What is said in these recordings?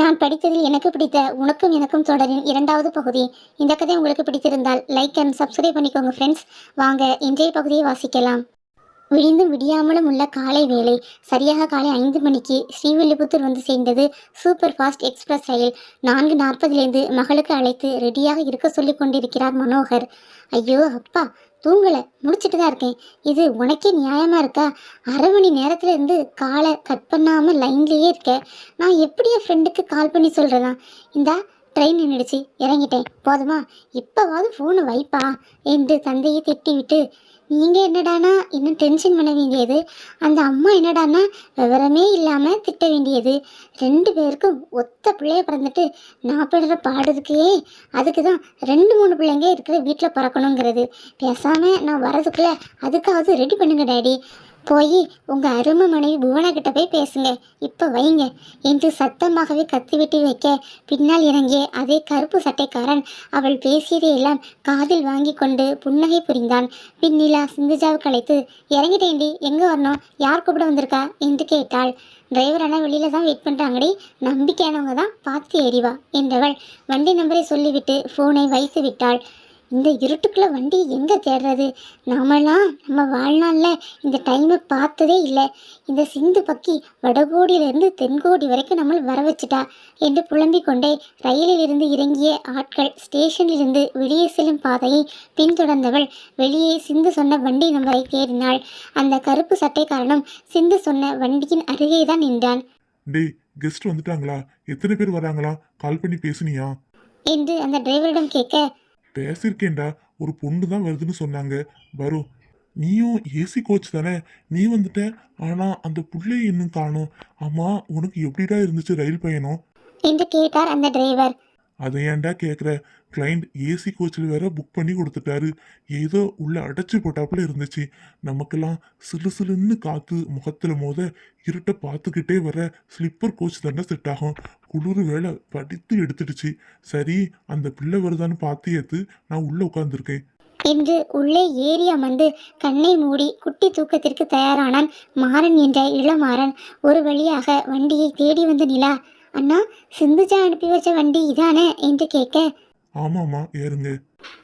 நான் படித்ததில் எனக்கு பிடித்த உனக்கும் எனக்கும் தொடரின் இரண்டாவது பகுதி. இந்த கதை உங்களுக்கு பிடித்திருந்தால் லைக் அண்ட் சப்ஸ்கிரைப் பண்ணிக்கோங்க ஃப்ரெண்ட்ஸ் வாங்க இன்றைய பகுதியை வாசிக்கலாம். விடிந்தும் விடியாமலும் உள்ள காலை வேலை சரியாக காலை ஐந்து மணிக்கு ஸ்ரீவில்லிபுத்தூர் வந்து சேர்ந்தது சூப்பர் ஃபாஸ்ட் எக்ஸ்பிரஸ் ரயில். நான்கு நாற்பதுலேருந்து மகளுக்கு அழைத்து ரெடியாக இருக்க சொல்லி கொண்டிருக்கிறார் மனோகர். ஐயோ அப்பா தூங்கலை. முடிச்சிட்டு தான் இருக்கேன். இது உனக்கே நியாயமாக இருக்கா? அரை மணி நேரத்துலேருந்து காலை கட் பண்ணாமல் லைன்லயே இருக்க. நான் எப்படி என் ஃப்ரெண்டுக்கு கால் பண்ணி சொல்கிறதா இந்தா ட்ரெயின் நின்றுடுச்சு இறங்கிட்டேன். போதுமா? இப்போவாவது ஃபோனை வைப்பா. என்று தந்தையை திட்டிவிட்டு நீங்கள் என்னடானா இன்னும் டென்ஷன் பண்ண வேண்டியது? அந்த அம்மா என்னடானா விவரமே இல்லாமல் திட்ட வேண்டியது. ரெண்டு பேருக்கும் ஒத்த பிள்ளைய பிறந்துட்டு நான் படுற பாடுறதுக்கே அதுக்கு தான் ரெண்டு மூணு பிள்ளைங்க இருக்கிற வீட்டில் பிறக்கணுங்கிறது. பேசாமல் நான் வரதுக்குள்ளே அதுக்காவது ரெடி பண்ணுங்க டேடி. போய் உங்கள் அருமை மனைவி புவனகிட்ட போய் பேசுங்க. இப்போ வைங்க. என்று சத்தமாகவே கத்திவிட்டு வைக்க பின்னால் இறங்கிய அதே கருப்பு சட்டைக்காரன் அவள் பேசியதை எல்லாம் காதில் வாங்கி கொண்டு புன்னகை புரிந்தான். பின் நிலா சிந்துஜாவுக்கு அழைத்து இறங்கிட்டேண்டி எங்கே வரணும்? யார் கூப்பிட வந்திருக்கா? என்று கேட்டாள். டிரைவர் அண்ணா வெளியில தான் வெயிட் பண்ணுறாங்கடி நம்பிக்கையானவங்க தான் பார்த்து எறிவா என்றவள் வண்டி நம்பரை சொல்லிவிட்டு ஃபோனை வைத்து விட்டாள். இந்த இருட்டுக்குள்ள வண்டி எங்கே தேடுறது? நாமெல்லாம் நம்ம வாழ்நாளில் இந்த டைமை பார்த்ததே இல்லை. இந்த சிந்து பக்கி வடகோடியிலிருந்து தென்கோடி வரைக்கும் நம்மளை வர வச்சுட்டா. என்று புலம்பிக் கொண்டே ரயிலில் இருந்து இறங்கிய ஆட்கள் ஸ்டேஷனிலிருந்து வெளியே செல்லும் பாதையை பின்தொடர்ந்தவள் வெளியே சிந்து சொன்ன வண்டி நம்பரை தேடினாள். அந்த கருப்பு சட்டைக்காரனும் சிந்து சொன்ன வண்டியின் அருகே தான் நின்றான். டேய் கெஸ்ட் வந்துட்டாங்களா? எத்தனை பேர் வராங்களா? கால் பண்ணி பேசுனியா? என்று அந்த டிரைவரிடம் கேட்க பேசியிருக்கேன்டா ஒரு பொண்ணு தான் வருதுன்னு சொன்னாங்க. வரும் நீயும் ஏசி கோச் தானே? நீ வந்துட்ட ஆனா அந்த புள்ளைய இன்னும் காணோம். ஆமா உனக்கு எப்படிடா இருந்துச்சு ரயில் பயணம்? என்று கேட்டார் அந்த டிரைவர் அதை ஏன்டா கேட்குற கிளைண்ட் ஏசி கோச்சில் வேற புக் பண்ணி கொடுத்துட்டாரு. ஏதோ உள்ள அடைச்சி போட்டாப்புல இருந்துச்சு. நமக்கெல்லாம் சிலு சிலுன்னு காத்து முகத்துல மோத இருட்டை பார்த்துக்கிட்டே வர ஸ்லிப்பர் கோச் தானே செட் ஆகும். குளிர் வேலை படித்து எடுத்துடுச்சு. சரி அந்த பிள்ளை வருதான்னு பார்த்து ஏத்து நான் உள்ள உட்காந்துருக்கேன் என்று உள்ளே ஏறி அமர்ந்து கண்ணை மூடி குட்டி தூக்கத்திற்கு தயாரானான் மாறன் என்ற இளமாறன். ஒரு வழியாக வண்டியை தேடி வந்த நிலா அண்ணா சிந்துஜா அனுப்பி வச்ச வண்டி இதானே? என்று கேட்க ஆமாம்மா ஏறுங்க.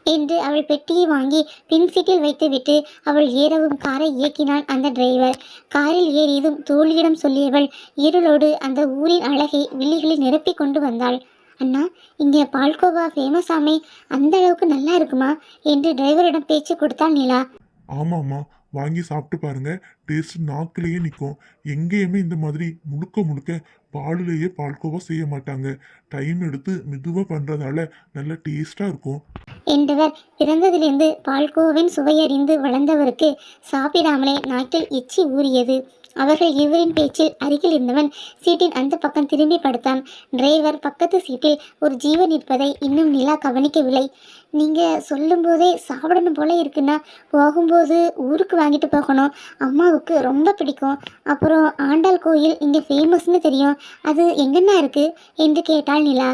என்று அவள் பெட்டியை வாங்கி பின் சீட்டில் வைத்துவிட்டு அவள் ஏறவும் காரை இயக்கினான் அந்த டிரைவர் காரில் ஏறியதும் தோழியிடம் சொல்லியவள் இருளோடு அந்த ஊரின் அழகை வில்லிகளில் நிரப்பிக் கொண்டு வந்தாள். அண்ணா இங்கே பால்கோவா ஃபேமஸ் ஆமே அந்த அளவுக்கு நல்லா இருக்குமா? என்று டிரைவரிடம் பேச்சு கொடுத்தாள் நிலா. ஆமாம்மா வாங்கி சாப்பிட்டு பாருங்க டேஸ்ட் நாக்குலேயே நிற்கும். எங்கேயுமே இந்த மாதிரி முழுக்க முழுக்க பாலுலேயே பால்கோவா செய்ய மாட்டாங்க. டைம் எடுத்து மெதுவாக பண்ணுறதால நல்ல டேஸ்ட்டாக இருக்கும். என்றவர் பிறந்ததிலிருந்து பால்கோவின் சுவையறிந்து வளர்ந்தவருக்கு சாப்பிடாமலே நாட்டில் எச்சி ஊறியது. அவர்கள் இருவரின் பேச்சில் அருகில் இருந்தவன் சீட்டின் அந்த பக்கம் திரும்பி படுத்தான். டிரைவர் பக்கத்து சீட்டில் ஒரு ஜீவன் இருப்பதை இன்னும் நிலா கவனிக்கவில்லை. நீங்கள் சொல்லும்போதே சாப்பிடணும் போல இருக்குன்னா போகும்போது ஊருக்கு வாங்கிட்டு போகணும். அம்மாவுக்கு ரொம்ப பிடிக்கும். அப்புறம் ஆண்டாள் கோயில் இங்கே ஃபேமஸ்னு தெரியும். அது எங்கன்னா இருக்குது என்று கேட்டாள் நிலா.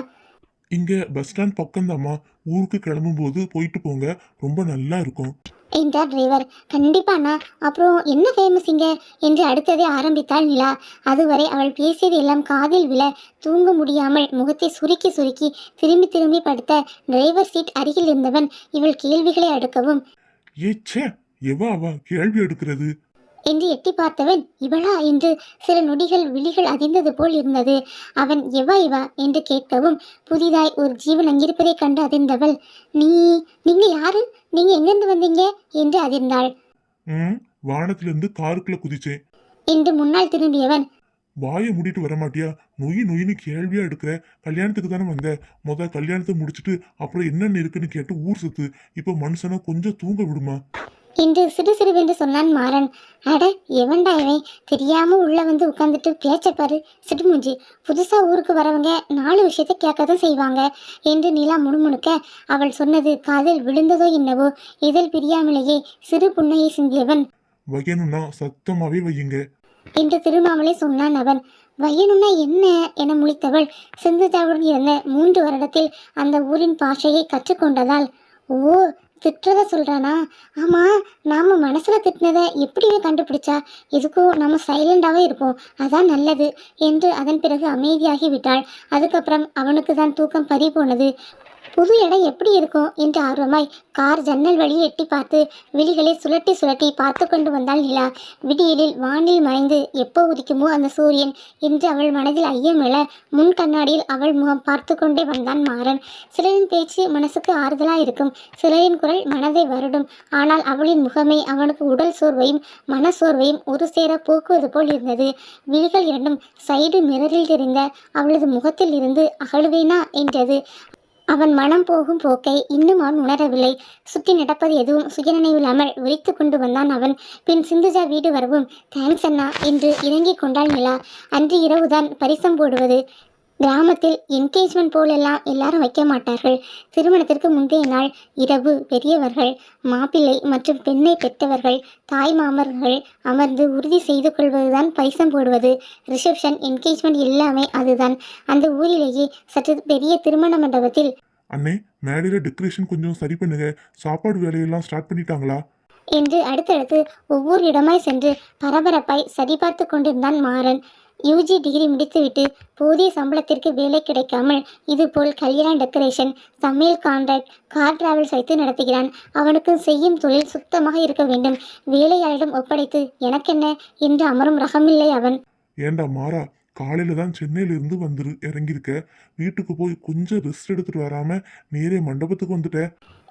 இங்கே பஸ் ஸ்டாண்ட் பக்கம்தாம்மா. ஊருக்கு கிளம்பும்போது போயிட்டு போங்க. ரொம்ப நல்லா இருக்கும். என்றார் டிரைவர் கண்டிப்பாண்ணா அப்புறம் என்ன ஃபேமஸ் இங்க? என்று அடுத்ததே ஆரம்பித்தாள் நிலா. அதுவரை அவள் பேசியது எல்லாம் காதில் விழ தூங்க முடியாமல் முகத்தை சுருக்கி சுருக்கி திரும்பி திரும்பி படுத்த டிரைவர் சீட் அருகில் இருந்தவன் இவள் கேள்விகளை அடுக்கவும் ஏ ச்சே! எவா அவா கேள்வி எடுக்கிறது? என்று எட்டி பார்த்தவன் இவளா? என்று சில நொடிகள் விழிகள் அதிர்ந்தது போல் இருந்தது. அவன் எவா இவா? என்று கேட்கவும் புதிதாய் ஒரு ஜீவன் அங்கிருப்பதைக் கண்டு அதிர்ந்தவள். நீ நீங்க யாரு? நீங்க எங்கிருந்து வந்தீங்க? என்று அதிர்ந்தாள். ம் வானத்திலிருந்து காருக்குள்ள குதிச்சேன். என்று முன்னால் திரும்பியவன் வாயை மூடிட்டு வர மாட்டியா? நொய் நொயின்னு கேள்வியா எடுக்கிற? கல்யாணத்துக்கு தானே வந்த. முத கல்யாணத்தை முடிச்சிட்டு அப்புறம் என்னென்ன இருக்குன்னு கேட்டு ஊர் சுத்து. இப்போ மனுஷனை கொஞ்சம் தூங்க விடுமா? என்று சிறு சிறுவென்று சொன்னான் மாறன். அட எவன்டா இவன்? தெரியாம உள்ள வந்து உட்காந்துட்டு பேச்ச பாரு. சிடுமூஞ்சி புதுசா ஊருக்கு வரவங்க நாலு விஷயத்த கேட்கதான் செய்வாங்க என்று நிலா முணுமுணுக்க அவள் சொன்னது காதில் விழுந்ததோ என்னவோ இதழ் பிரியாமலேயே சிறு புன்னையை சிந்தியவன். வையணும்னா சத்தமாவே வையுங்க. என்று திருமாமலே சொன்னான் அவன். வையனுன்னா என்ன என முழித்தவள் சிந்துஜாவுடன் இருந்த மூன்று வருடத்தில் அந்த ஊரின் பாஷையை கற்றுக்கொண்டதால் ஓ திட்டுறத சொல்றானா? ஆமா நாம மனசுல திட்டினதை எப்படிவே கண்டுபிடிச்சா? எதுக்கும் நம்ம சைலண்டாவே இருப்போம். அதான் நல்லது என்று அதன் பிறகு அமைதியாகி விட்டாள். அதுக்கப்புறம் அவனுக்கு தான் தூக்கம் பறி போனது. புது இடம் எப்படி இருக்கும் என்று ஆர்வமாய் கார் ஜன்னல் வழியை எட்டி பார்த்து விழிகளை சுழட்டி சுழட்டி பார்த்து கொண்டு வந்தாள் நிலா. விடியலில் வானில் மறைந்து எப்போ உதிக்குமோ அந்த சூரியன் என்று அவள் மனதில் ஐயம் எழ முன் கண்ணாடியில் அவள் முகம் பார்த்து கொண்டே வந்தான் மாறன். சிலரின் பேச்சு மனசுக்கு ஆறுதலா இருக்கும். சிலரின் குரல் மனதை வருடும். ஆனால் அவளின் முகமே அவனுக்கு உடல் சோர்வையும் மன சோர்வையும் ஒரு சேர போக்குவது போல் இருந்தது. விழிகள் இரண்டும் சைடு மிரரில் தெரிந்த அவளது முகத்தில் இருந்து அகழுவேனா என்றது. அவன் மனம் போகும் போக்கை இன்னும் அவன் உணரவில்லை. சுற்றி நடப்பது எதுவும் சுயநினைவில்லாமல் விரித்து கொண்டு வந்தான் அவன். பின் சிந்துஜா வீடு வரவும் தேங்க்ஸ் அண்ணா என்று இறங்கிக் கொண்டாள் நிலா. அன்று இரவுதான் பரிசம் போடுவது. கிராமத்தில் என்கேஜ்மெண்ட் போலெல்லாம் எல்லாரும் வைக்க மாட்டார்கள். திருமணத்திற்கு முந்தைய நாள் இரவு பெரியவர்கள் மாப்பிள்ளை மற்றும் பெண்ணை பெற்றவர்கள் தாய் மாமர்கள் அமர்ந்து உறுதி செய்து கொள்வதுதான் பரிசம் போடுவது. ரிசப்ஷன் என்கேஜ்மெண்ட் எல்லாமே அதுதான். அந்த ஊரிலேயே சற்று பெரிய திருமண மண்டபத்தில் அண்ணே மேடையில டெக்கரேஷன் கொஞ்சம் சரி பண்ணுங்க. சாப்பாடு வேலையெல்லாம் ஸ்டார்ட் பண்ணிட்டாங்களா? என்று அடுத்தடுத்து ஒவ்வொரு இடமாய் சென்று பரபரப்பாய் சரிபார்த்து கொண்டிருந்தான் மாறன். யூஜி டிகிரி முடித்துவிட்டு போதிய சம்பளத்திற்கு வேலை கிடைக்காமல் இதுபோல் கல்யாண டெக்கரேஷன் சமையல் கான்ட்ராக்ட் கார் டிராவல்ஸ் வைத்து நடத்துகிறான். அவனுக்கு செய்யும் தொழில் சுத்தமாக இருக்க வேண்டும். வேலையாளிடம் ஒப்படைத்து எனக்கென்ன? என்று அமரும் ரகமில்லை அவன். ஏண்டா மாறா காலையில தான் சென்னையில இருந்து வந்துரு இறங்கியிருக்க வீட்டுக்கு போய் கொஞ்சம் ரெஸ்ட் எடுத்துட்டு வராம நேரே மண்டபத்துக்கு வந்துட்ட.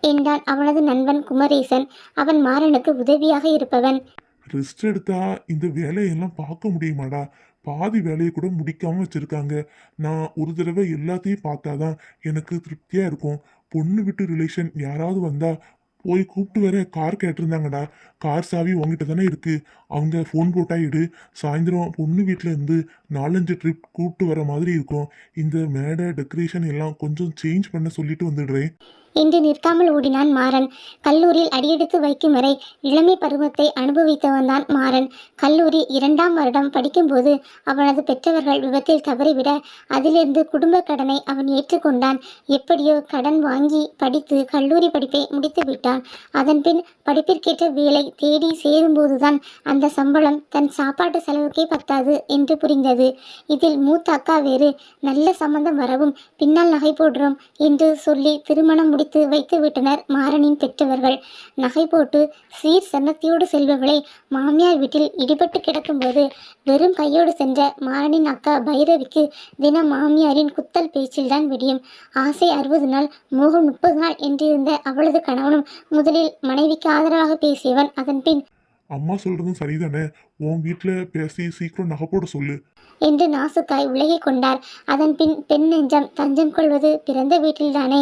என்றான் அவனது நண்பன் குமரேசன். அவன் மாறனுக்கு உதவியாக இருப்பவன். ரெஸ்ட் எடுத்தா இந்த வேலையெல்லாம் பார்க்க முடியுமாடா? பாதி வேலையை கூட முடிக்காமல் வச்சுருக்காங்க. நான் ஒரு தடவை எல்லாத்தையும் பார்த்தா தான் எனக்கு திருப்தியாக இருக்கும். பொண்ணு விட்டு ரிலேஷன் யாராவது வந்தால் போய் கூப்பிட்டு வர கார் கேட்டிருந்தாங்கடா. கார் சாவி உங்ககிட்ட தானே இருக்குது அவங்க ஃபோன் போட்டால் இடு. சாயந்தரம் பொண்ணு வீட்டில் இருந்து நாலஞ்சு ட்ரிப் கூப்பிட்டு வர மாதிரி இருக்கும். இந்த மேடை டெக்கரேஷன் எல்லாம் கொஞ்சம் சேஞ்ச் பண்ண சொல்லிட்டு வந்துடுறேன். என்று நிற்காமல் ஓடினான் மாறன். கல்லூரியில் அடியெடுத்து வைக்கும் வரை இளமை பருவத்தை அனுபவித்தவன்தான் மாறன். கல்லூரி இரண்டாம் வருடம் படிக்கும்போது அவனது பெற்றவர்கள் விபத்தில் தவறிவிட அதிலிருந்து குடும்ப கடனை அவன் ஏற்றுக்கொண்டான். எப்படியோ கடன் வாங்கி படித்து கல்லூரி படிப்பை முடித்து விட்டான். அதன்பின் படிப்பிற்கேற்ற வேலை தேடி சேரும்போதுதான் அந்த சம்பளம் தன் சாப்பாட்டு செலவுக்கே பத்தாது என்று புரிந்தது. இதில் மூத்த அக்கா வேறு நல்ல சம்பந்தம் வரவும் பின்னால் நகை போடுறோம் என்று சொல்லி திருமணம் முடித்து வைத்து விட்டனர் மாறனின் பெற்றவர்கள். நகை போட்டு சீர் சன்னத்தியோடு செல்பவளை மாமியார் வீட்டில் இடிபட்டு கிடக்கும்போது வெறும் கையோடு சென்ற மாறனின் அக்கா பைரவிக்கு தினம் மாமியாரின் குத்தல் பேச்சில்தான் விடியும். ஆசை அறுபது நாள் மோகம் முப்பது நாள் என்றிருந்த அவளது கணவனும் முதலில் மனைவிக்கு ஆதரவாக பேசியவன். அதன்பின் அம்மா சொல்றதும் சரிதானே? உன் வீட்டில் பேசி சீக்கிரம் நகை போட சொல்லு. என்று நாசுக்காய் விலகிக் கொண்டார். அதன் பின் பெண் நெஞ்சம் தஞ்சம் கொள்வது பிறந்த வீட்டில்தானே?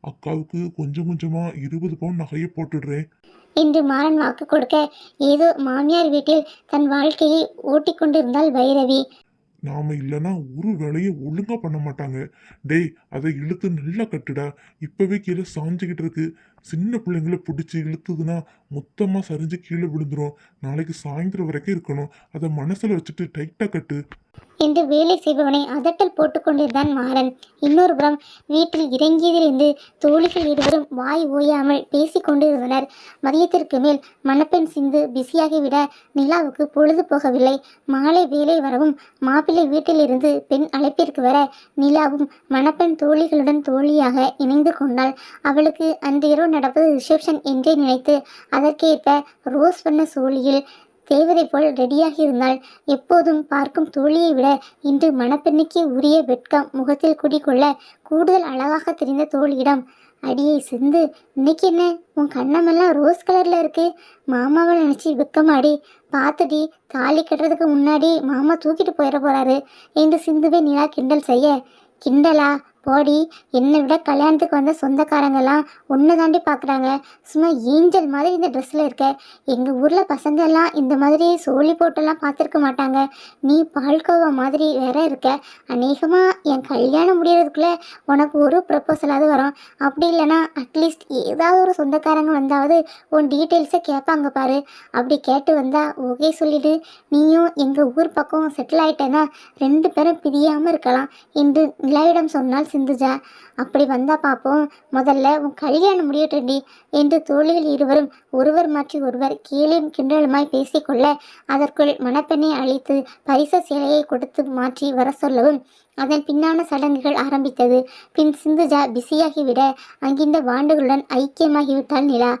அக்காவுக்கு கொஞ்சம் கொஞ்சமா இருபது பவுன் நகையை போட்டுடுறேன். என்று மாறன் வாக்கு கொடுக்க ஏதோ மாமியார் வீட்டில் தன் வாழ்க்கையை ஓட்டிக்கொண்டிருந்தாள் பைரவி. நாம இல்லைன்னா ஒரு வேலையை ஒழுங்கா பண்ண மாட்டாங்க. டேய் அதை இழுத்து நல்லா கட்டுடா. இப்பவே கீழே சாஞ்சுக்கிட்டு இருக்கு. சின்ன பிள்ளைங்கள பிடிச்சி இழுத்துதுன்னா மொத்தமாக சரிஞ்சு கீழே விழுந்துடும் நாளைக்கு சாயந்தரம் வரைக்கும் இருக்கணும். அதை மனசில் வச்சுட்டு டைட்டாக கட்டு. என்று வேலை செய்பவனை அதட்டல் போட்டுக்கொண்டிருந்தான் மாறன். இன்னொரு புறம் வீட்டில் இறங்கியதிலிருந்து தோழிகள் இருவரும் வாய் ஓயாமல் பேசிக்கொண்டிருந்தனர் மதியத்திற்கு மேல் மணப்பெண் சிந்து பிஸியாகிவிட நிலாவுக்கு பொழுது போகவில்லை. மாலை வேலை வரவும் மாப்பிள்ளை வீட்டிலிருந்து பெண் அழைப்பிற்கு வர நிலாவும் மணப்பெண் தோழிகளுடன் தோழியாக இணைந்து கொண்டாள். அவளுக்கு அன்று இரவு நடப்பது ரிசப்ஷன் என்றே நினைத்து அதற்கேற்ப ரோஸ் வண்ண சோழியில் தேவதை போல் ரெடியாக இருந்தால் எப்போதும் பார்க்கும் தோழியை விட இன்று மணப்பெண்ணுக்கே உரிய வெட்கம் முகத்தில் குடிக்கொள்ள கூடுதல் அழகாக தெரிந்த தோழியிடம் அடியை சிந்து இன்னைக்கு என்ன? உன் கண்ணமெல்லாம் ரோஸ் கலர்ல இருக்கு. மாமாவை நினைச்சு வெக்கமாடி. பார்த்துடி தாலி கட்டுறதுக்கு முன்னாடி மாமா தூக்கிட்டு போயிட போறாரு. என்று சிந்துவை நிலா கிண்டல் செய்ய கிண்டலா? போடி என்னை விட கல்யாணத்துக்கு வந்த சொந்தக்காரங்கெல்லாம் ஒன்று தாண்டி பார்க்குறாங்க சும்மா ஏஞ்சல் மாதிரி இந்த ட்ரெஸ்ஸில் இருக்க. எங்கள் ஊரில் பசங்க எல்லாம் இந்த மாதிரி சோழி போட்டெல்லாம் பார்த்துருக்க மாட்டாங்க. நீ பால்கோவா மாதிரி வேற இருக்க. அநேகமாக என் கல்யாணம் முடியறதுக்குள்ளே உனக்கு ஒரு ப்ரப்போசலாவது வரும். அப்படி இல்லைன்னா அட்லீஸ்ட் ஏதாவது ஒரு சொந்தக்காரங்க வந்தாவது உன் டீட்டெயில்ஸை கேட்பாங்க பாரு. அப்படி கேட்டு வந்தால் ஓகே சொல்லிவிடு நீயும் எங்கள் ஊர் பக்கம் செட்டில் ஆயிட்டேன்னா ரெண்டு பேரும் பிரியாமல் இருக்கலாம். என்று நிலாவிடம் சொன்னால் சிந்துஜா அப்படி வந்தா பார்ப்போம் முதல்ல உன் கல்யாணம் முடியட்டடி என்று தோழிகள் இருவரும் ஒருவர் மாற்றி ஒருவர் கீழே கிண்டலுமாய் பேசிக்கொள்ள அதற்குள் மணப்பெண்ணை அழைத்து பரிச சேலையை கொடுத்து மாற்றி வர சொல்லவும் அதன் பின்னான சடங்குகள் ஆரம்பித்தது. பின் சிந்துஜா பிஸியாகிவிட அங்கிருந்த வாண்டுகளுடன் ஐக்கியமாகிவிட்டாள் நிலா.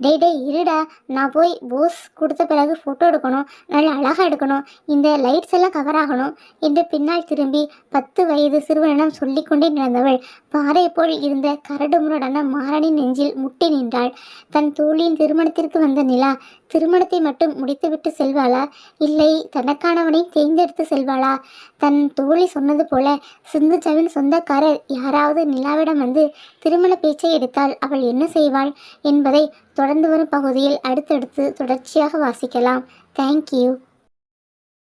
டேய் டேய் இருடா. நான் போய் போஸ் கொடுத்த பிறகு ஃபோட்டோ எடுக்கணும். நல்லா அழகாக எடுக்கணும். இந்த லைட்ஸ் எல்லாம் கவர் ஆகணும். என்று பின்னால் திரும்பி பத்து வயது சிறுவனிடம் சொல்லிக்கொண்டே நடந்தவள். பாறை போல் இருந்த கரடுமுரடான மாறனின் நெஞ்சில் முட்டி நின்றாள். தன் தோழியின் திருமணத்திற்கு வந்த நிலா திருமணத்தை மட்டும் முடித்துவிட்டு செல்வாளா? இல்லை தனக்கானவனை தேர்ந்தெடுத்து செல்வாளா? தன் தோழி சொன்னது போல சிந்துஜாவின் சொந்தக்காரர் யாராவது நிலாவிடம் வந்து திருமண பேச்சை எடுத்தால் அவள் என்ன செய்வாள் என்பதை தொடர்ந்து வரும் பகுதியில் அடுத்தடுத்து தொடர்ச்சியாக வாசிக்கலாம். தேங்க்யூ